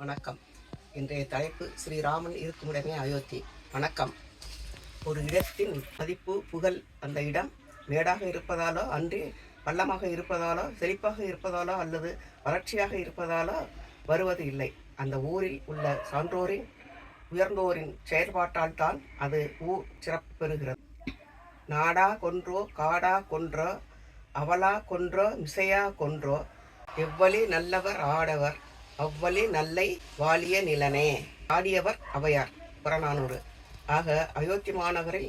வணக்கம். இன்றைய தலைப்பு ஸ்ரீராமன் இருக்குமிடமே அயோத்தி. வணக்கம். ஒரு இடத்தின் மதிப்பு புகழ் அந்த இடம் மேடாக இருப்பதாலோ அன்றி பள்ளமாக இருப்பதாலோ செழிப்பாக இருப்பதாலோ அல்லது வறட்சியாக இருப்பதாலோ வருவது இல்லை. அந்த ஊரில் உள்ள சான்றோரின் உயர்ந்தோரின் செயல்பாட்டால் தான் அது ஊர் சிறப்பு பெறுகிறது. நாடா கொன்றோ காடா கொன்றோ அவலா கொன்றோ மிசையா கொன்றோ எவ்வளி நல்லவர் ஆடவர் அவ்வளி நல்லை வாலிய நிலனே. ஆடியவர் அவையார் புறநானூறு. ஆக அயோத்தி மாநகரில்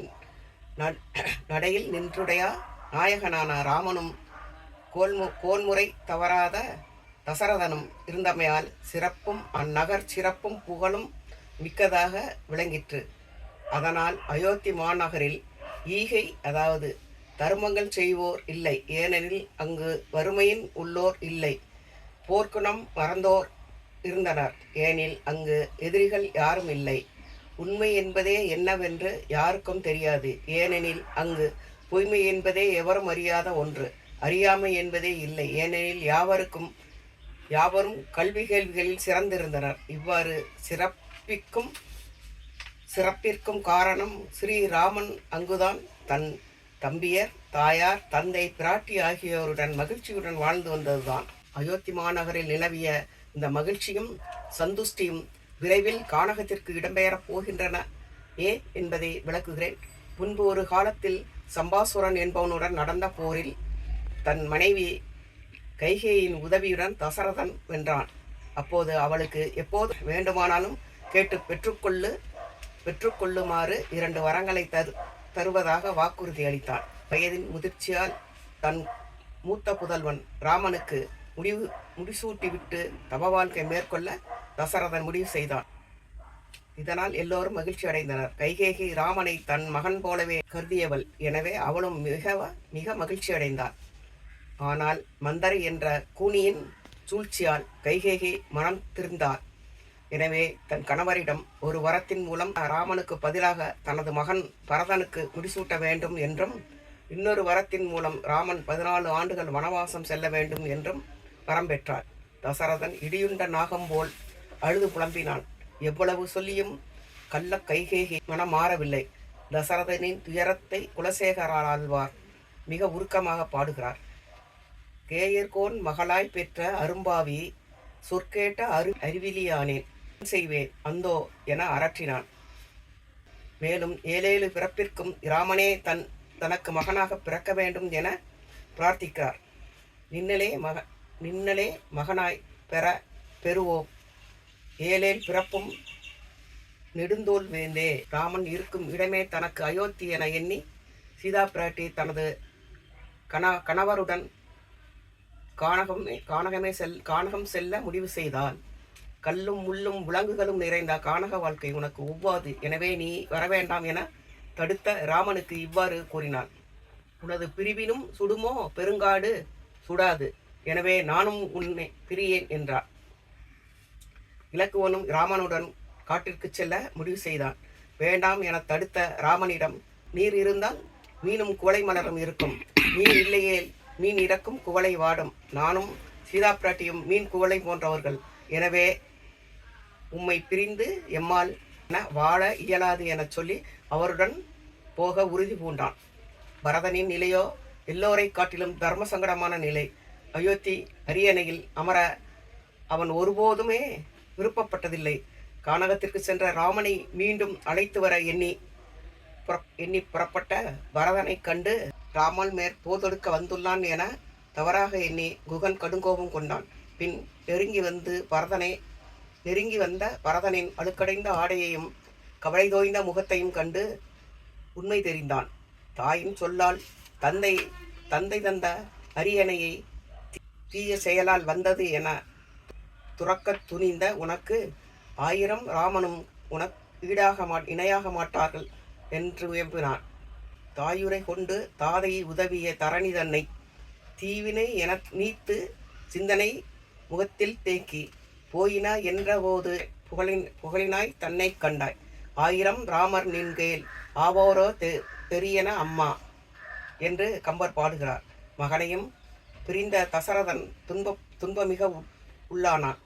நடையில் நின்றுடையா நாயகனான ராமனும் கோல்மு கோன்முறை தவறாத தசரதனும் இருந்தமையால் சிறப்பும் அந்நகர் சிறப்பும் புகழும் மிக்கதாக விளங்கிற்று. அதனால் அயோத்தி மாநகரில் ஈகை அதாவது தருமங்கள் செய்வோர் இல்லை. ஏனெனில் அங்கு வறுமையின் உள்ளோர் இல்லை. போர்க்குணம் மறந்தோர் இருந்தனர். ஏனில் அங்கு எதிரிகள் யாரும் இல்லை. உண்மை என்பதே என்னவென்று யாருக்கும் தெரியாது. ஏனெனில் அங்கு பொய்மை என்பதே எவரும் அறியாத ஒன்று. அறியாமை என்பதே இல்லை. ஏனெனில் யாவருக்கும் யாவரும் கல்வி கேள்விகளில் சிறந்திருந்தனர். இவ்வாறு சிறப்பிக்கும் சிறப்பிற்கும் காரணம் ஸ்ரீராமன் அங்குதான் தன் தம்பியர் தாயார் தந்தை பிராட்டி ஆகியோருடன் மகிழ்ச்சியுடன் வாழ்ந்து வந்ததுதான். அயோத்தி மாநகரில் நிலவிய இந்த மகிழ்ச்சியும் சந்துஷ்டியும் விரைவில் கானகத்திற்கு இடம்பெயரப் போகின்றன. ஏன் என்பதை விளக்குகிறேன். முன்பு ஒரு காலத்தில் சம்பாசுரன் என்பவனுடன் நடந்த போரில் தன் மனைவி கைகேயின் உதவியுடன் தசரதன் வென்றான். அப்போது அவளுக்கு எப்போது வேண்டுமானாலும் கேட்டு பெற்றுக்கொள்ளு பெற்றுக்கொள்ளுமாறு இரண்டு வரங்களை தரு தருவதாக வாக்குறுதி அளித்தான். வயதின் முதிர்ச்சியால் தன் மூத்த புதல்வன் ராமனுக்கு முடிவு முடிசூட்டிவிட்டு தவ வாழ்க்கை மேற்கொள்ள தசரதன் முடிவு செய்தான். இதனால் எல்லோரும் மகிழ்ச்சி அடைந்தனர். கைகேகி ராமனை தன் மகன் போலவே கருதியவள். எனவே அவளும் மிக மிக மகிழ்ச்சி அடைந்தாள். ஆனால் மந்தரை என்ற கூனியின் சூழ்ச்சியால் கைகேகி மனம் திருந்தார் எனவே தன் கணவரிடம் ஒரு வரத்தின் மூலம் ராமனுக்கு பதிலாக தனது மகன் பரதனுக்கு முடிசூட்ட வேண்டும் என்றும் இன்னொரு வரத்தின் மூலம் ராமன் பதினாலு ஆண்டுகள் வனவாசம் செல்ல வேண்டும் என்றும் வரம் பெற்றார். தசரதன் இடியுண்ட நாகம் போல் அழுது புலம்பினான். எவ்வளவு சொல்லியும் கள்ள கைகேகி மனம் மாறவில்லை. தசரதனின் துயரத்தை குலசேகரால் ஆழ்வார் மிக உருக்கமாக பாடுகிறார். கேயர்கோன் மகளாய் பெற்ற அரும்பாவி சொற்கேட்ட அரு அறிவிலியானேன் செய்வேன் அந்தோ என அரற்றினான். மேலும் ஏழேழு பிறப்பிற்கும் இராமனே தன் தனக்கு மகனாக பிறக்க வேண்டும் என பிரார்த்திக்கிறார். நின்னலே மக நின்னலே மகனாய் பெற பெறுவோம். ஏழேல் பிறப்பும் நெடுந்தோல் வேந்தே. ராமன் இருக்கும் இடமே தனக்கு அயோத்தி என எண்ணி சீதா பிராட்டி தனது கண கணவருடன் கானகமே கானகமே செல் கானகம் செல்ல முடிவு செய்தாள். கல்லும் முள்ளும் விலங்குகளும் நிறைந்த கானக வாழ்க்கை உனக்கு ஒவ்வாது. எனவே நீ வரவேண்டாம் என தடுத்த ராமனுக்கு இவ்வாறு கூறினாள். உனது பிரிவினும் சுடுமோ? பெருங்காடு சுடாது. எனவே நானும் உன்னை பிரியேன் என்றார். இலக்குவனும் ராமனுடன் காட்டிற்கு செல்ல முடிவு செய்தான். வேண்டாம் என தடுத்த ராமனிடம் நீர் இருந்தால் மீனும் குவளை மலரும் இருக்கும். நீர் இல்லையே மீன் இறக்கும் குவளை வாடும். நானும் சீதா பிராட்டியும் மீன் குவளை போன்றவர்கள். எனவே உம்மை பிரிந்து எம்மால் என வாழ இயலாது எனச் சொல்லி அவருடன் போக உறுதி பூண்டான். பரதனின் நிலையோ எல்லோரை காட்டிலும் தர்ம சங்கடமான நிலை. அயோத்தி அரியணையில் அமர அவன் ஒருபோதுமே விருப்பப்பட்டதில்லை. கானகத்திற்கு சென்ற ராமனை மீண்டும் அழைத்து வர எண்ணி புற- எண்ணி புறப்பட்ட பரதனை கண்டு ராமன் மேற் போதொடுக்க வந்துள்ளான் என தவறாக எண்ணி குகன் கடுங்கோபம் கொண்டான். பின் நெருங்கி வந்து பரதனை நெருங்கி வந்த பரதனின் அழுக்கடைந்த ஆடையையும் கவலை தோய்ந்த முகத்தையும் கண்டு உண்மை தெரிந்தான். தாயின் சொல்லால் தந்தை தந்தை தந்த அரியணையை தீய செயலால் வந்தது என துறக்கத் துணிந்த உனக்கு ஆயிரம் ராமனும் உனக்கு ஈடாக மா இணையாக மாட்டார்கள் என்று வியம்பினான் தாயுரை கொண்டு தாதையை உதவிய தரணி தன்னை தீவினை என நீத்து சிந்தனை முகத்தில் தேக்கி போயினா என்றபோது புகழின் புகழினாய் தன்னை கண்டாய். ஆயிரம் ராமர் நின்கேல் ஆவோரோ தெ தெரியன அம்மா என்று கம்பர் பாடுகிறார். மகனையும் பிரிந்த தசரதன் துன்ப துன்பமிக உ- உள்ளானான்.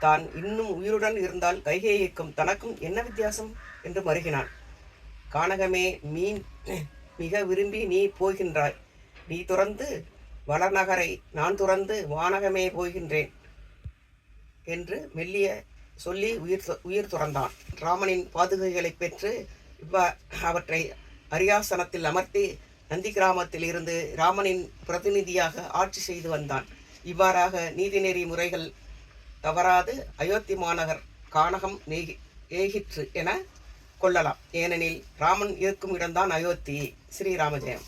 தான் இன்னும் உயிருடன் இருந்தால் கைகேயிக்கும் தனக்கும் என்ன வித்தியாசம்? என்று மருகினான். கானகமே மீன் மிக விரும்பி நீ போகின்றாய். நீ துறந்து வளநகரை நான் துறந்து வானகமே போகின்றேன் என்று மெல்லிய சொல்லி உயிர் து- உயிர் துறந்தான். ராமனின் பாதுகைகளை பெற்று இவ்வ அவற்றை அரியாசனத்தில் அமர்த்தி நந்தி கிராமத்தில் இருந்து ராமனின் பிரதிநிதியாக ஆட்சி செய்து வந்தான். இவ்வாறாக நீதிநெறி முறைகள் தவறாது அயோத்தி மாநகர் கானகம் நெய் ஏகிற்று என கொள்ளலாம். ஏனெனில் ராமன் இருக்கும் இடம்தான் அயோத்தி. ஸ்ரீராமஜெயம்.